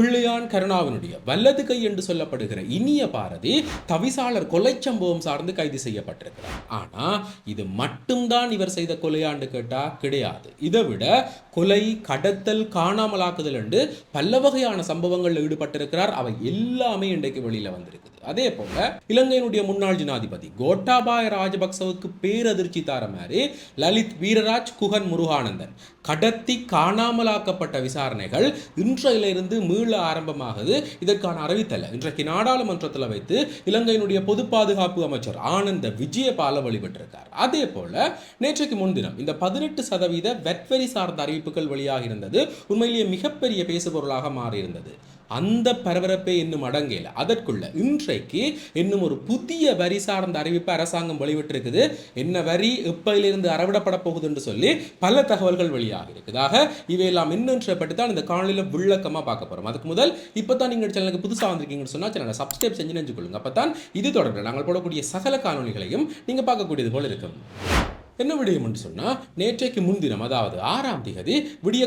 பிள்ளையான் கருணாவினுடைய வல்லது கை என்று சொல்லப்படுகிற இனிய பாரதி தவிசாளர் கொலை சம்பவம் சார்ந்து கைது செய்யப்பட்டிருக்கிறார். ஆனா இது மட்டும்தான் இவர் செய்த கொலையாண்டு கேட்டா கிடையாது. இதை விட கொலை கடத்தல் காணாமலாக்குதல் என்று பல வகையான சம்பவங்களில் ஈடுபட்டிருக்கிறார். அவை எல்லாமே இன்றைக்கு வெளியில் வந்திருக்குது. அதே போல இலங்கையினுடைய முன்னாள் ஜனாதிபதி கோட்டாபாய ராஜபக்சவுக்கு பேரதிர்ச்சி தார மாதிரி லலித் வீரராஜ் குகன் முருகானந்தன் கடத்தி காணாமலாக்கப்பட்ட விசாரணைகள் இன்றையிலிருந்து மீள ஆரம்பமாகுது. இதற்கான அறிவித்தலை இன்றைக்கு நாடாளுமன்றத்தில் வைத்து இலங்கையினுடைய பொது பாதுகாப்பு அமைச்சர் ஆனந்த விஜயபால வழிபட்டிருக்கார். அதே போல நேற்றைக்கு முன்தினம் இந்த பதினெட்டு சதவீத வெட்வெரி சார்ந்த அறிவிப்புகள் வெளியாக இருந்தது உண்மையிலேயே மிகப்பெரிய பேசுபொருளாக மாறியிருந்தது. அந்த பரபரப்பே இன்னும் அடங்கல. அதற்குள்ள இன்றைக்கு இன்னும் ஒரு புதிய வரி சார்ந்த அறிவிப்பு அரசாங்கம் வெளிவிட்டிருக்குது என்ன வரி இப்பையிலிருந்து அறவிடப்பட போகுது என்று சொல்லி பல தகவல்கள் வெளியாக இருக்குதாக இவையெல்லாம் இன்னொன்றை தான் இந்த காணொலியில் விளக்கமாக பார்க்க போகிறோம் அதுக்கு முதல் இப்போ தான் நீங்கள் சேனலுக்கு புதுசாக வந்திருக்கீங்கன்னு சொன்னால் சேனலை சப்ஸ்கிரைப் செஞ்சு நினைச்சுக்கொள்ளுங்க அப்போ தான் இது தொடர்ந்து நாங்கள் போடக்கூடிய சகல காணொலிகளையும் நீங்கள் பார்க்கக்கூடியது போல் இருக்கும். என்ன விடயம் என்று சொன்னால் நேற்றைக்கு முன்தினம் அதாவது ஆறாம் திகதி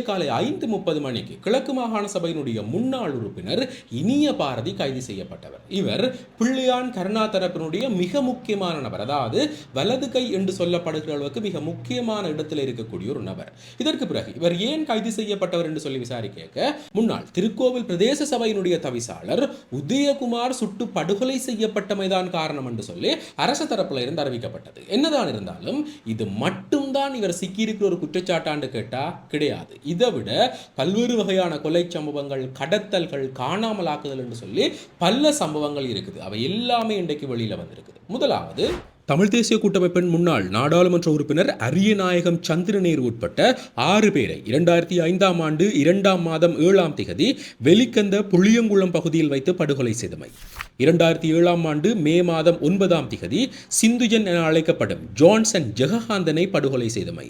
காலை ஐந்து முப்பது மணிக்கு கிழக்கு மாகாண சபையினுடைய முன்னாள் உறுப்பினர் இனிய பாரதி கைது செய்யப்பட்டவர். இவர் பிள்ளையான் கருணா தரப்பினுடைய மிக முக்கியமான நபர் அதாவது வலது கை என்று சொல்லப்படுகிற அளவுக்கு மிக முக்கியமான இடத்தில் இருக்கக்கூடிய ஒரு நபர். இதற்கு பிறகு இவர் ஏன் கைது செய்யப்பட்டவர் என்று சொல்லி விசாரிக்க முன்னாள் திருக்கோவில் பிரதேச சபையினுடைய தவிசாளர் உதயகுமார் சுட்டு படுகொலை செய்யப்பட்டமைதான் காரணம் என்று சொல்லி அரசு தரப்பில் இருந்து அறிவிக்கப்பட்டது. என்னதான் இருந்தாலும் இது மட்டும்தான் இவர் சிக்கியிருக்கிற ஒரு குற்றச்சாட்டான்னு கேட்டா கிடையாது. இதை விட பல்வேறு வகையான கொலை சம்பவங்கள் கடத்தல்கள் காணாமலாக்குதல் என்று சொல்லி பல சம்பவங்கள் இருக்குது. அவை எல்லாமே இன்றைக்கு வெளியில வந்திருக்குது. முதலாவது தமிழ் தேசிய கூட்டமைப்பின் முன்னாள் நாடாளுமன்ற உறுப்பினர் அரியநாயகம் சந்திரநேர் உட்பட்ட ஆறு பேரை இரண்டாயிரத்தி ஐந்தாம் ஆண்டு இரண்டாம் மாதம் ஏழாம் திகதி வெலிக்கந்த புளியங்குளம் பகுதியில் வைத்து படுகொலை செய்தமை. இரண்டாயிரத்தி ஏழாம் ஆண்டு மே மாதம் ஒன்பதாம் திகதி சிந்துஜன் என அழைக்கப்படும் ஜான்சன் ஜெககாந்தனை படுகொலை செய்தமை.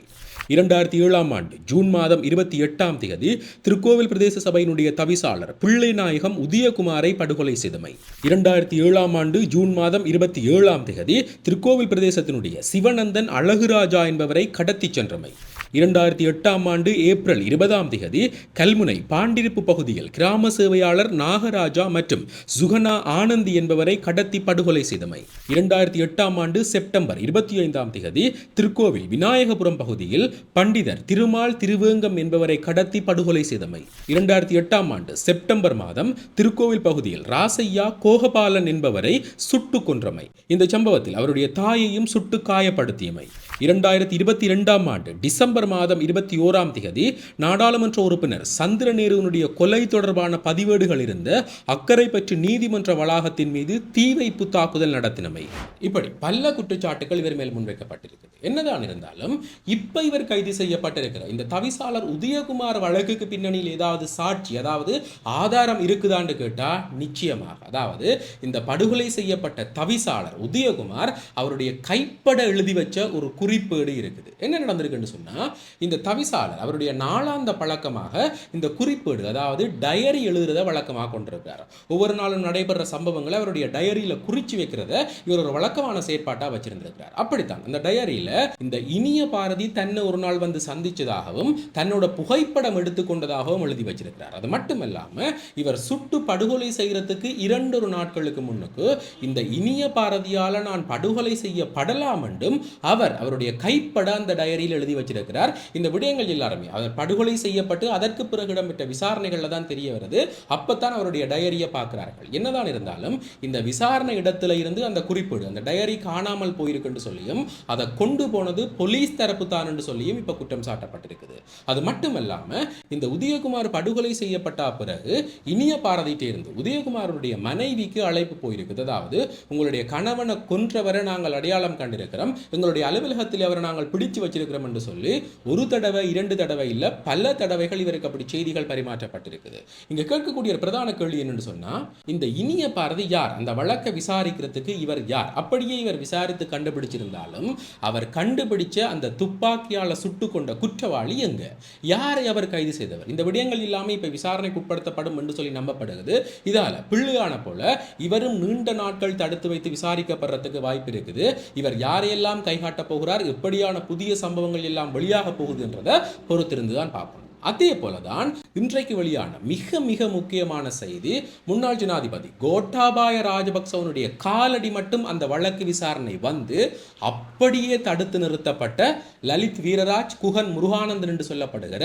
இரண்டாயிரத்தி ஏழாம் ஆண்டு ஜூன் மாதம் இருபத்தி எட்டாம் திகதி திருக்கோவில் பிரதேச சபையினுடைய தவிசாளர் பிள்ளை நாயகம் உதயகுமாரை படுகொலை செய்தமை. இரண்டாயிரத்தி ஏழாம் ஆண்டு ஜூன் மாதம் இருபத்தி ஏழாம் திகதி திருக்கோவில் பிரதேசத்தினுடைய சிவனந்தன் அழகுராஜா என்பவரை கடத்திச் சென்றமை. இரண்டாயிரத்தி எட்டாம் ஆண்டு ஏப்ரல் இருபதாம் திகதி கல்முனை பாண்டிருப்பு பகுதியில் கிராம சேவையாளர் நாகராஜா மற்றும் சுகனா ஆனந்தி என்பவரை கடத்தி படுகொலை செய்தமை. இரண்டாயிரத்தி எட்டாம் ஆண்டு செப்டம்பர் இருபத்தி ஐந்தாம் திகதி திருக்கோவில் விநாயகபுரம் பகுதியில் பண்டிதர் திருமால் திருவேங்கம் என்பவரை கடத்தி படுகொலை செய்தமை. இரண்டாயிரத்தி எட்டாம் ஆண்டு செப்டம்பர் மாதம் திருக்கோவில் பகுதியில் ராசையா கோகபாலன் என்பவரை சுட்டு கொன்றமை. இந்த சம்பவத்தில் அவருடைய தாயையும் சுட்டு காயப்படுத்தியமை. இரண்டாயிரத்தி இருபத்தி இரண்டாம் ஆண்டு டிசம்பர் மாதம் இருபத்தி ஓராம் திகதி நாடாளுமன்ற உறுப்பினர் சந்திரநேருவனுடைய கொலை தொடர்பான பதிவேடுகள் இருந்த அக்கறை பற்றி நீதிமன்ற வளாகத்தின் மீது தீ வைப்பு தாக்குதல் நடத்தினமை. இப்படி பல குற்றச்சாட்டுகள் இவர் மேல் முன்வைக்கப்பட்டிருக்கிறது. என்னதான் இருந்தாலும் இப்ப இவர் கைது செய்யப்பட்டிருக்கிற இந்த தவிசாளர் உதயகுமார் வழக்குக்கு பின்னணியில் ஏதாவது சாட்சி அதாவது ஆதாரம் இருக்குதான்னு கேட்டா நிச்சயமாக. அதாவது இந்த படுகொலை செய்யப்பட்ட தவிசாளர் உதயகுமார் அவருடைய கைப்பட எழுதி வச்ச ஒரு குறிப்பேடு இருக்குது. என்ன நடந்திருக்குன்னு சொன்னா இந்த தவிசாளர் அவருடைய நாளாந்த பழக்கமாக இந்த குறிப்பேடு அதாவது டயரி எழுதுறத வழக்கமாக கொண்டிருக்கிறார் ஒவ்வொரு நாளும் நடைபெற சம்பவங்களை அவருடைய டயரியில குறிச்சு வைக்கிறத இவர் ஒரு வழக்கமான செயற்பாட்டாக வச்சிருந்திருக்கிறார். அப்படித்தான் அந்த டயரியில இந்த இனிய பாரதி தன்னை ஒரு நாள் வந்து சந்திச்சதாகவும் தன்னோட புகைப்படம் எடுத்துக்கொண்டதாகவும் எழுதி வச்சிருக்கிறார். அது மட்டுமல்லாம இவர் சுட்டு படுகொலை செய்யறதுக்கு இரண்டொரு நாட்களுக்கு முன்னுக்கு இந்த இனிய பாரதியால நான் படுகொலை செய்யப்படலாம் என்றும் அவர் அவருடைய கைப்பட அந்த டயரியில் எழுதி வச்சிருக்கிறார். இந்த விடயங்கள் எல்லாருமே அவர் படுகொலை செய்யப்பட்டு அதற்கு பிறகு இடம்பெற்ற விசாரணைகள்ல தான் தெரிய வருது. அப்பத்தான் அவருடைய டயரியை பார்க்கிறார்கள். என்னதான் இருந்தாலும் இந்த விசாரணை இடத்துல இருந்து அந்த குறிப்பீடு அந்த டயரி காணாமல் போயிருக்குன்னு சொல்லியும் அதை கொண்டு போனது போலீஸ் தரப்பு தான் என்று சொல்லியும் இப்ப குற்றம் சாட்டப்பட்டிருக்குது. அது மட்டுமல்லாம இந்த உதயகுமார் படுகொலை செய்யப்பட்ட பிறகு இனிய பாரதிட்டே இருந்து உதயகுமாருடைய மனைவிக்கு அழைப்பு போயிருக்குது. அதாவது உங்களுடைய கணவனை கொன்றவரை நாங்கள் அடையாளம் கண்டிருக்கிறோம். எங்களுடைய அலுவலகத்தில் அவரை நாங்கள் பிடிச்சு வச்சிருக்கிறோம் என்று சொல்லி ஒரு தடவை இரண்டு தடவை இல்லை பல தடவைகள் இவருக்கு அப்படி செய்திகள் பரிமாற்றப்பட்டிருக்குது. இங்க கேட்கக்கூடிய பிரதான கேள்வி என்னன்னு சொன்னா இந்த இனிய பாரதி யார்? அந்த வழக்கை விசாரிக்கிறதுக்கு இவர் யார்? அப்படியே இவர் விசாரித்து கண்டுபிடிச்சிருந்தாலும் அவர் கண்டுபிடிச்ச அந்த துப்பாக்கியால சுட்டு கொண்ட குற்றவாளி எங்க? யாரை அவர் கைது செய்தவர்? இந்த விடயங்கள் இல்லாமல் இப்ப விசாரணைக்கு உட்படுத்தப்படும் என்று சொல்லி நம்பப்படுகிறது. இதால பிள்ளையான போல இவரும் நீண்ட நாட்கள் தடுத்து வைத்து விசாரிக்கப்படுறதுக்கு வாய்ப்பு இருக்குது. இவர் யாரையெல்லாம் கைகாட்டப் போகிறார்? எப்படியான புதிய சம்பவங்கள் எல்லாம் வெளியாக வெளியாக போகுதுன்றதை பொறுத்திருந்து தான் பார்ப்போம் அதே போலதான் இன்றைக்கு வெளியான மிக மிக முக்கியமான செய்தி முன்னாள் ஜனாதிபதி கோட்டாபாய ராஜபக்சவனுடைய காலடி மட்டும் அந்த வழக்கு விசாரணை வந்து அப்படியே தடுத்து நிறுத்தப்பட்ட லலித் வீரராஜ் குகன் முருகானந்தன் என்று சொல்லப்படுகிற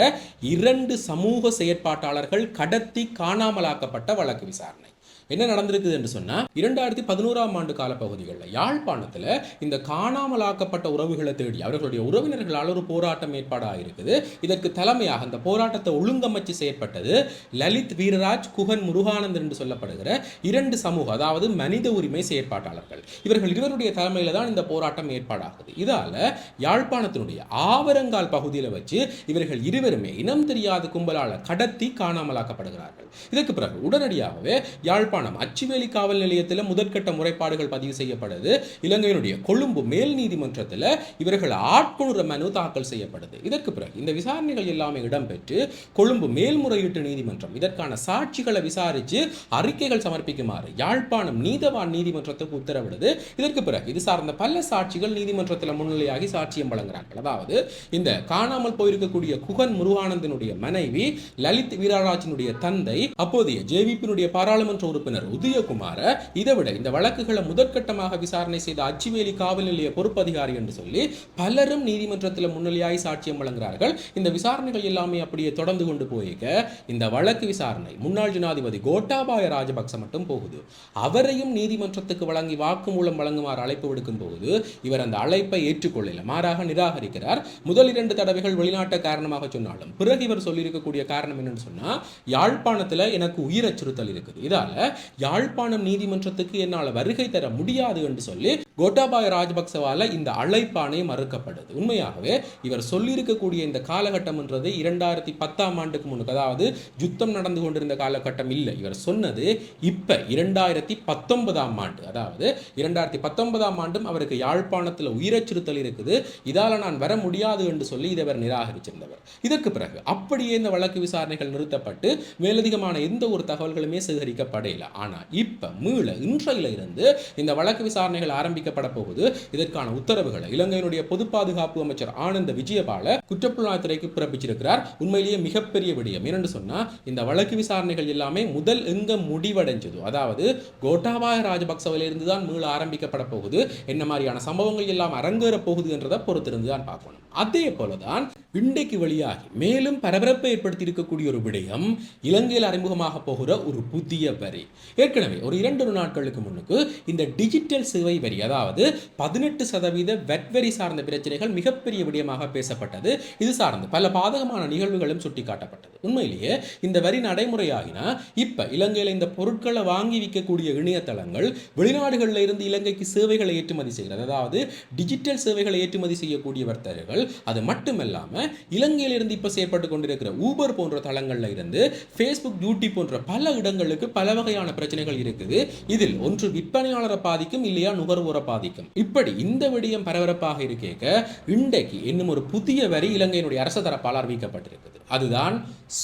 இரண்டு சமூக செயற்பாட்டாளர்கள் கடத்தி காணாமலாக்கப்பட்ட வழக்கு விசாரணை. என்ன நடந்திருக்குது என்று சொன்னால் இரண்டாயிரத்தி பதினோராம் ஆண்டு காலப்பகுதிகளில் யாழ்ப்பாணத்துல இந்த காணாமலாக்கப்பட்ட உறவுகளை தேடி அவர்களுடைய உறவினர்களால் ஒரு போராட்டம் ஏற்பாடாக இருக்குது இதற்கு தலைமையாக அந்த போராட்டத்தை ஒழுங்கமைச்சு செயற்பட்டது லலித் வீரராஜ் குகன் முருகானந்தன் என்று சொல்லப்படுகிற இரண்டு சமூக அதாவது மனித உரிமை செயற்பாட்டாளர்கள். இவர்கள் இருவருடைய தலைமையில் தான் இந்த போராட்டம் ஏற்பாடாகுது. இதால யாழ்ப்பாணத்தினுடைய ஆவரங்கால் பகுதியில் வச்சு இவர்கள் இருவருமே இனம் தெரியாத கும்பலால் கடத்தி காணாமலாக்கப்படுகிறார்கள். இதற்கு பிறகு உடனடியாகவே யாழ்ப்பாணம் யாழ்ப்பாணம் அச்சுவேலி காவல் நிலையத்தில் முதற்கட்ட முறைப்பாடுகள் பதிவு செய்யப்படுது. இலங்கையினுடைய கொழும்பு மேல் நீதிமன்றத்தில் இவர்கள் ஆட்கொணர மனு தாக்கல் செய்யப்படுது. இதற்கு பிறகு இந்த விசாரணைகள் எல்லாமே இடம்பெற்று கொழும்பு மேல்முறையீட்டு நீதிமன்றம் இதற்கான சாட்சிகளை விசாரித்து அறிக்கைகள் சமர்ப்பிக்குமாறு யாழ்ப்பாணம் நீதவான் நீதிமன்றத்துக்கு உத்தரவிடுது. இதற்கு பிறகு இது சார்ந்த பல சாட்சிகள் நீதிமன்றத்தில் முன்னிலையாகி சாட்சியம் வழங்குறார்கள். அதாவது இந்த காணாமல் போயிருக்கக்கூடிய குகன் முருகானந்தனுடைய மனைவி லலித் வீரராஜினுடைய தந்தை அப்போதைய ஜேவிபியினுடைய பாராளுமன்ற உறுப்பினர் உதயகுமார இதை விட இந்த வழக்குகளை முதற்கட்டமாக விசாரணை செய்த அச்சுவேலி காவல் நிலைய பொறுப்பதிகாரி என்று சொல்லி பலரும் நீதிமன்றத்தில் முன்னிலையாய் சாட்சியம் வழங்குகிறார்கள். இந்த விசாரணைகள் எல்லாமே அப்படியே தொடர்ந்து கொண்டு போயிருக்க இந்த வழக்கு விசாரணை முன்னாள் ஜனாதிபதி கோட்டாபாய ராஜபக்ச மட்டும் போகுது. அவரையும் நீதிமன்றத்துக்கு வழங்கி வாக்குமூலம் வழங்குமாறு அழைப்பு விடுக்கும் போது இவர் அந்த அழைப்பை ஏற்றுக்கொள்ளல மாறாக நிராகரிக்கிறார். முதல் இரண்டு தடவைகள் வெளிநாட்டை காரணமாக சொன்னாலும் பிறகு இவர் சொல்லியிருக்கக்கூடிய காரணம் என்னன்னு சொன்னா யாழ்ப்பாணத்தில் எனக்கு உயிர் அச்சுறுத்தல் இருக்குது. இதால யாழ்ப்பாணம் நீதிமன்றத்துக்கு என்னால் வருகை தர முடியாது என்று சொல்லி கோட்டாபாய ராஜபக்சவால இந்த அழைப்பானை மறுக்கப்படுது. உண்மையாகவே இவர் சொல்லியிருக்கக்கூடிய இந்த காலகட்டம்ன்றது இரண்டாயிரத்தி பத்தாம் ஆண்டுக்கு முன்னுக்கு அதாவது யுத்தம் நடந்து கொண்டிருந்த காலகட்டம் இல்லை. இவர் சொன்னது இப்ப இரண்டாயிரத்தி பத்தொன்பதாம் ஆண்டு. அதாவது இரண்டாயிரத்தி பத்தொன்பதாம் ஆண்டும் அவருக்கு யாழ்ப்பாணத்தில் உயிரச்சுறுத்தல் இருக்குது. இதால நான் வர முடியாது என்று சொல்லி இதை அவர் நிராகரிச்சிருந்தவர். இதற்கு பிறகு அப்படியே இந்த வழக்கு விசாரணைகள் நிறுத்தப்பட்டு மேலதிகமான எந்த ஒரு தகவல்களுமே சேகரிக்கப்படையில ஆனால் இப்போ மீள இன்றையில இருந்து இந்த வழக்கு விசாரணைகள் ஆரம்பிக்கப்பட போகுது. இதற்கான உத்தரவுகளை இலங்கையினுடைய பொது பாதுகாப்பு அமைச்சர் ஆனந்த விஜயபால குற்றப்புலனாய்த்துறைக்கு பிறப்பிச்சிருக்கிறார். உண்மையிலேயே மிகப்பெரிய விடயம் என்னன்னு சொன்னா இந்த வழக்கு விசாரணைகள் எல்லாமே முதல் எங்க முடிவடைஞ்சதோ அதாவது கோட்டாபாய ராஜபக்சவிலிருந்து தான் மீள ஆரம்பிக்கப்பட போகுது. என்ன மாதிரியான சம்பவங்கள் எல்லாம் அரங்கேற போகுது என்றதை பொறுத்திருந்து தான் பார்க்கணும். அதே போலதான் இன்றைக்கு வழியாகி மேலும் பரபரப்பை ஏற்படுத்தி இருக்கக்கூடிய ஒரு விடயம் இலங்கையில் அறிமுகமாக போகிற ஒரு புதிய வரி. ஏற்கனவே ஒரு இரண்டு நாட்களுக்கு முன்னுக்கு இந்த டிஜிட்டல் சேவை வரி அதாவது பதினெட்டு சதவீத வெட் வரி சார்ந்த பிரச்சனைகள் மிகப்பெரிய விடயமாக பேசப்பட்டது. இது சார்ந்து பல பாதகமான நிகழ்வுகளும் சுட்டிக்காட்டப்பட்டது. உண்மையிலேயே இந்த வரி நடைமுறையாகினா இப்ப இலங்கையில் இந்த பொருட்களை வாங்கி விற்கக்கூடிய இணையதளங்கள் வெளிநாடுகளில் இருந்து இலங்கைக்கு சேவைகளை ஏற்றுமதி செய்கிறது. அதாவது டிஜிட்டல் சேவைகளை ஏற்றுமதி செய்யக்கூடிய வர்த்தகர்கள் அது மட்டுமல்லாமல் இல்லாமல் இலங்கையிலிருந்து இப்போ செயற்பட்டு கொண்டிருக்கிற ஊபர் போன்ற தளங்களில் இருந்து ஃபேஸ்புக் யூடியூப் போன்ற பல இடங்களுக்கு பல வகையான பிரச்சனைகள் இருக்குது. இதில் ஒன்று விற்பனையாளரை பாதிக்கும் இல்லையா நுகர்வோரை பாதிக்கும். இப்படி இந்த விடயம் பரபரப்பாக இருக்கேக்க இன்றைக்கு இன்னும் ஒரு புதிய வரி இலங்கையினுடைய அரசு தரப்பால் அறிவிக்கப்பட்டிருக்குது. அதுதான்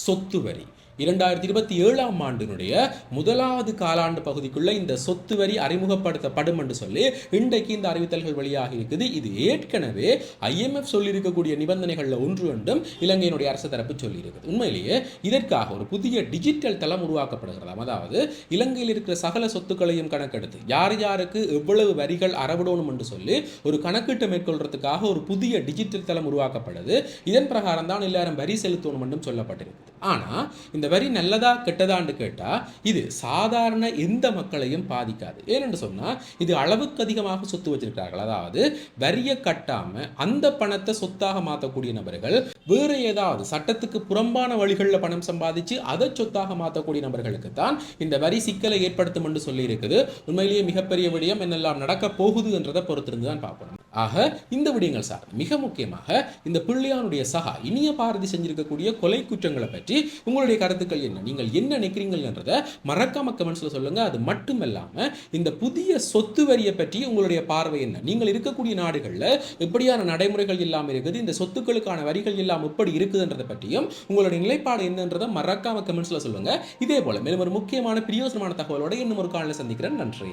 சொத்து வரி. இரண்டாயிரத்தி இருபத்தி ஏழாம் ஆண்டினுடைய முதலாவது காலாண்டு பகுதிக்குள்ள இந்த சொத்து வரி அறிமுகப்படுத்தப்படும் என்று சொல்லி இன்றைக்கு இந்த அறிவித்தல்கள் வெளியாகி இருக்குது. இது ஏற்கனவே ஐஎம்எஃப் சொல்லியிருக்கக்கூடிய நிபந்தனைகளில் ஒன்று என்றும் இலங்கையினுடைய அரசு தரப்பு சொல்லியிருக்குது. உண்மையிலேயே இதற்காக ஒரு புதிய டிஜிட்டல் தளம் உருவாக்கப்படுகிறதாம் அதாவது இலங்கையில் இருக்கிற சகல சொத்துக்களையும் கணக்கெடுத்து யார் யாருக்கு எவ்வளவு வரிகள் அறவிடணும் என்று சொல்லி ஒரு கணக்கீட்டை மேற்கொள்றதுக்காக ஒரு புதிய டிஜிட்டல் தளம் உருவாக்கப்படுது இதன் பிரகாரம் தான் எல்லாரும் வரி செலுத்தணும் என்றும் சொல்லப்பட்டிருக்குது. ஆனால் இந்த வரி நல்லதா கெட்டதான்னு கேட்டால் இது சாதாரண எந்த மக்களையும் பாதிக்காது. ஏனென்று சொன்னால் இது அளவுக்கு அதிகமாக சொத்து வச்சிருக்கிறார்கள். அதாவது வரியை கட்டாமல் அந்த பணத்தை சொத்தாக மாற்றக்கூடிய நபர்கள் வேற ஏதாவது சட்டத்துக்கு புறம்பான வழிகளில் பணம் சம்பாதிச்சு அதை சொத்தாக மாற்றக்கூடிய நபர்களுக்கு தான் இந்த வரி சிக்கலை ஏற்படுத்தும் என்று சொல்லியிருக்குது. உண்மையிலேயே மிகப்பெரிய விடயம் என்னெல்லாம் நடக்க போகுது என்றதை பொறுத்திருந்து தான் பார்க்கணும். ஆக இந்த விடயங்கள் சார் மிக முக்கியமாக இந்த பிள்ளையானுடைய சகா இனிய பாரதி செஞ்சிருக்கக்கூடிய கொலை குற்றங்களை பற்றி உங்களுடைய கருத்துக்கள் என்ன? நீங்கள் என்ன நினைக்கிறீங்கள் என்றதை மறக்காம கமெண்ட்ஸில் சொல்லுங்க. அது மட்டுமல்லாம இந்த புதிய சொத்து வரியை பற்றி உங்களுடைய பார்வை என்ன? நீங்கள் இருக்கக்கூடிய நாடுகளில் எப்படியான நடைமுறைகள் இல்லாமல் இருக்குது? இந்த சொத்துக்களுக்கான வரிகள் இல்லாமல் எப்படி இருக்குதுன்றதை பற்றியும் உங்களுடைய நிலைப்பாடு என்னன்றதை மறக்காம கமெண்ட்ஸில் சொல்லுங்க. இதே போல மேலும் ஒரு முக்கியமான பிரியோசனமான தகவலோட இன்னும் ஒரு காலையில் சந்திக்கிறேன். நன்றி.